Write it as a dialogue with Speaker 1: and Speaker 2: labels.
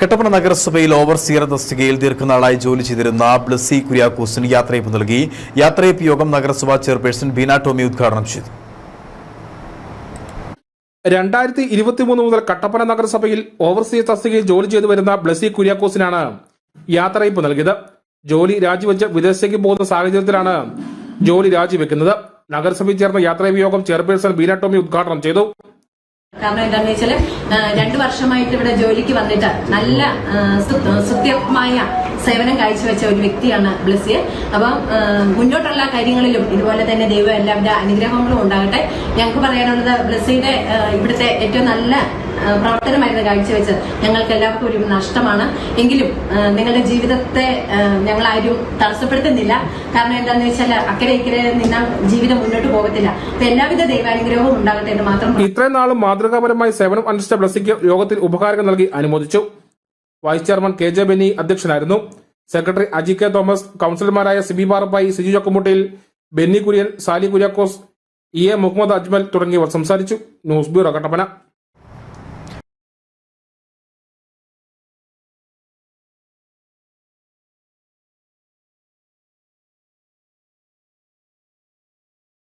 Speaker 1: കട്ടപ്പന നഗരസഭയിൽ ഓവർസിയർ തസ്തികയിൽ ദീർഘനാളായി ജോലി ചെയ്തിരുന്ന ബ്ലസി കുര്യാക്കോസിന് യാത്രയപ്പ് നൽകി. യാത്രയപ്പ് യോഗം നഗരസഭാ ചെയർപേഴ്സൺ ബീന ടോമി ഉദ്ഘാടനം ചെയ്തു.
Speaker 2: രണ്ടായിരത്തി ഇരുപത്തിമൂന്ന് മുതൽ കട്ടപ്പന നഗരസഭയിൽ ഓവർസീസ് തസ്തികയിൽ ജോലി ചെയ്തു വരുന്ന ബ്ലസി കുര്യാക്കോസിനാണ് യാത്രയപ്പ് നൽകിയത്. ജോലി രാജിവെച്ച് വിദേശത്തേക്ക് പോകുന്ന സാഹചര്യത്തിലാണ് ജോലി രാജിവെക്കുന്നത്. നഗരസഭയിൽ ചേർന്ന യാത്രയപ്പ് യോഗം ചെയർപേഴ്സൺ ബീന ടോമി ഉദ്ഘാടനം ചെയ്തു.
Speaker 3: കാരണം എന്താണെന്ന് വെച്ചാൽ രണ്ടു വർഷമായിട്ട് ഇവിടെ ജോലിക്ക് വന്നിട്ട് നല്ല സുത്യമായ സേവനം കാഴ്ചവെച്ച ഒരു വ്യക്തിയാണ് ബ്ലസ്സിയെ അപ്പം മുന്നോട്ടുള്ള കാര്യങ്ങളിലും ഇതുപോലെ തന്നെ ദൈവം എല്ലാവരുടെ അനുഗ്രഹങ്ങളും ഉണ്ടാകട്ടെ. ഞങ്ങൾക്ക് പറയാനുള്ളത് ബ്ലസ്സിയുടെ ഇവിടുത്തെ ഏറ്റവും നല്ല പ്രവർത്തനമായിരുന്നു കാഴ്ചവെച്ചത് ഞങ്ങൾക്ക് എല്ലാവർക്കും ഒരു നഷ്ടമാണ്. എങ്കിലും നിങ്ങളുടെ ജീവിതത്തെ ഞങ്ങളാരും തടസ്സപ്പെടുത്തുന്നില്ല. കാരണം എന്താണെന്ന് വെച്ചാൽ അക്കരെ ഇക്കരെ നിന്നാൽ ജീവിതം മുന്നോട്ട് പോകത്തില്ല. അപ്പൊ എല്ലാവിധ ദൈവാനുഗ്രഹവും ഉണ്ടാകട്ടെ എന്ന് മാത്രം
Speaker 2: ഇത്രയും നാളും മാതൃകാപരമായി സേവനം അനുഷ്ഠിച്ച ബ്ലസിക്ക് യോഗത്തിൽ ഉപകാരം നൽകി അനുമോദിച്ചു. Vice chairman K J Benny അധ്യക്ഷനായിരുന്നു. സെക്രട്ടറി അജി കെ തോമസ് കൌൺസിലർമാരായ Sibi Parappayi Siju ചക്കുമുട്ടിയിൽ Benny Kurian Sally Kuriakose E A Muhammad Ajmal തുടങ്ങിയവർ സംസാരിച്ചു. News bureau Kattappana.